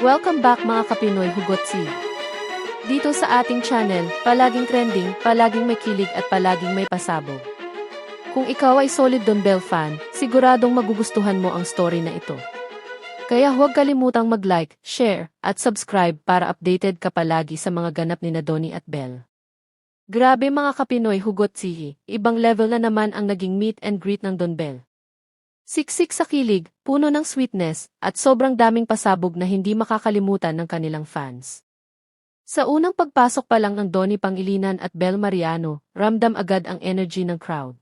Welcome back mga Kapinoy Hugotsi. Dito sa ating channel, palaging trending, palaging may kilig at palaging may pasabog. Kung ikaw ay solid Don Bell fan, siguradong magugustuhan mo ang story na ito. Kaya huwag kalimutang mag-like, share, at subscribe para updated ka palagi sa mga ganap ni na at Bell. Grabe mga Kapinoy Hugotsi, ibang level na naman ang naging meet and greet ng Don Bell. Siksik sa kilig, puno ng sweetness, at sobrang daming pasabog na hindi makakalimutan ng kanilang fans. Sa unang pagpasok pa lang ng Donnie Pangilinan at Bel Mariano, ramdam agad ang energy ng crowd.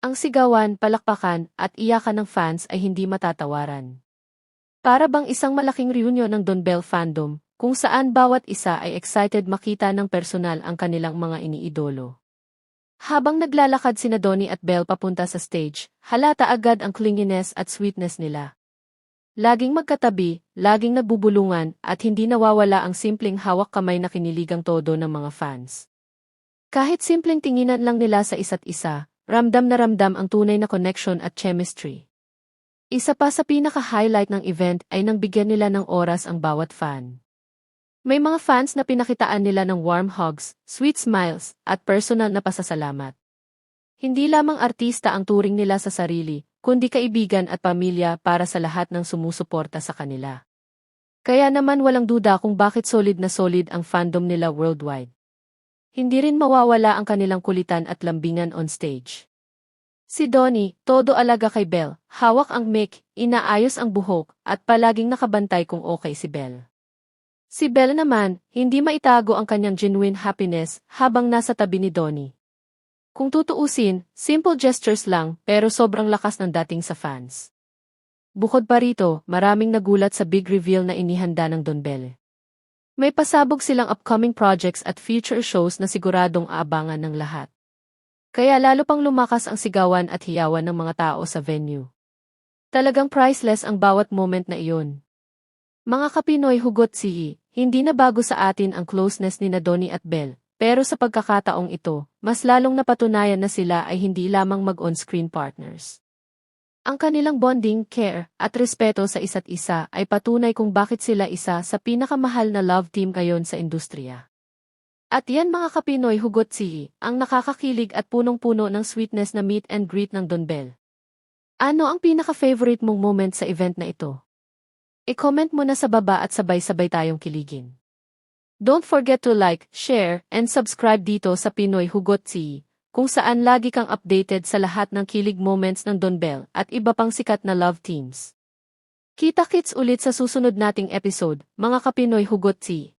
Ang sigawan, palakpakan, at iyakan ng fans ay hindi matatawaran. Para bang isang malaking reunion ng Don Bell fandom, kung saan bawat isa ay excited makita ng personal ang kanilang mga iniidolo. Habang naglalakad sina Donnie at Belle papunta sa stage, halata agad ang clinginess at sweetness nila. Laging magkatabi, laging nagbubulungan, at hindi nawawala ang simpleng hawak kamay na kiniligang todo ng mga fans. Kahit simpleng tinginan lang nila sa isa't isa, ramdam na ramdam ang tunay na connection at chemistry. Isa pa sa pinaka-highlight ng event ay nang bigyan nila ng oras ang bawat fan. May mga fans na pinakitaan nila ng warm hugs, sweet smiles, at personal na pasasalamat. Hindi lamang artista ang turing nila sa sarili, kundi kaibigan at pamilya para sa lahat ng sumusuporta sa kanila. Kaya naman walang duda kung bakit solid na solid ang fandom nila worldwide. Hindi rin mawawala ang kanilang kulitan at lambingan on stage. Si Donnie, todo alaga kay Belle, hawak ang mic, inaayos ang buhok, at palaging nakabantay kung okay si Belle. Si Belle naman, hindi maitago ang kanyang genuine happiness habang nasa tabi ni Donnie. Kung tutuusin, simple gestures lang pero sobrang lakas ng dating sa fans. Bukod pa rito, maraming nagulat sa big reveal na inihanda ng Don Belle. May pasabog silang upcoming projects at future shows na siguradong aabangan ng lahat. Kaya lalo pang lumakas ang sigawan at hiyawan ng mga tao sa venue. Talagang priceless ang bawat moment na iyon. Mga kapinoy hugot sihi, hindi na bago sa atin ang closeness ni na Donnie at Belle, pero sa pagkakataong ito, mas lalong napatunayan na sila ay hindi lamang mag-on-screen partners. Ang kanilang bonding, care, at respeto sa isa't isa ay patunay kung bakit sila isa sa pinakamahal na love team ngayon sa industriya. At yan mga kapinoy hugot sihi, ang nakakakilig at punong-puno ng sweetness na meet and greet ng Don Bell. Ano ang pinaka-favorite mong moment sa event na ito? I-comment mo na sa baba at sabay-sabay tayong kiligin. Don't forget to like, share, and subscribe dito sa Pinoy Hugot Tea, kung saan lagi kang updated sa lahat ng kilig moments ng Don Bell at iba pang sikat na love teams. Kita-kits ulit sa susunod nating episode, mga Kapinoy Hugot Tea.